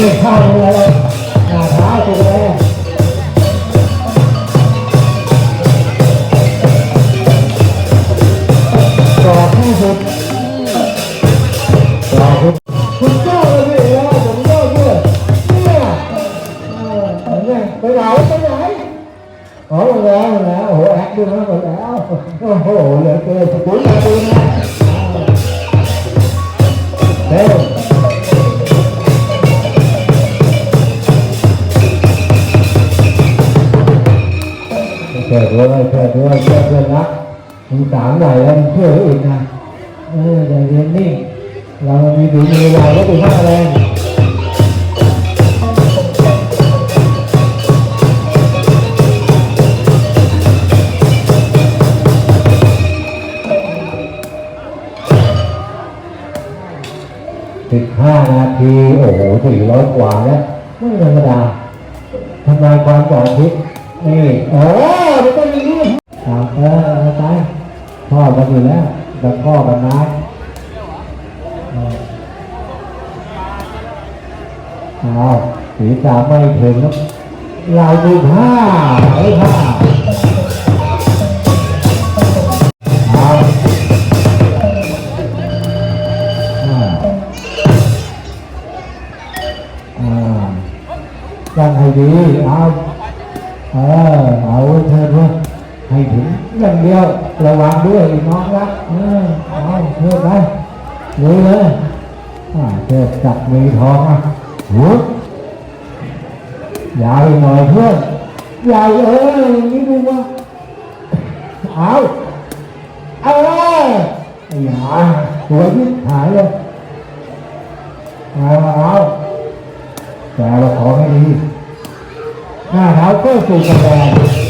người thao rồi đấy là tháo rồi đấy Hãy subscribe cho kênh Ghiền Mì Gõ Để không bỏ lỡ những video hấp dẫn tôi đậu tôi nhảy ủa mình ra mình ra ủa ạt đi nó mình đã ủa lệ kê cuốn ra เพื่อนด้วยเพื่อนด้วยเพื่อนเพื่อนรักมึงสามหน่อยแล้วมึงเชื่อเขาอีกนะเอออย่าเรียนนิ่งเรามีฝีมือเราก็เป็นห้าแรงสิบห้านาที โอ้โหสี่ร้อยกว่าแล้วไม่ธรรมดาทำลายความต่อคิด นี่โอ้ไม่ต้องมีนี่ามเออเอาไปพ่อมันอยู่แล้วแต่พ่อกันนะเออเอาสีสามไม่ถึงครับเราดูผ้าไอ้ผ้าเอาอ่าอ่าตั้งให้ดีเอา เออ เอาไว้เธอด้วยให้ถึงอย่างเดียว ระวังด้วยอีน้องรักเออ เอาเธอไปลุยเลยอ่าเธอจับมีทองอ่ะหัวยาวอีกหน่อยเพื่อนยาวเอออย่างนี้ดูว่าเอาเอาเลยไอ้หาหัวยิบหายเลยเอาเอา แต่เราขอให้ดี 那น้าเท้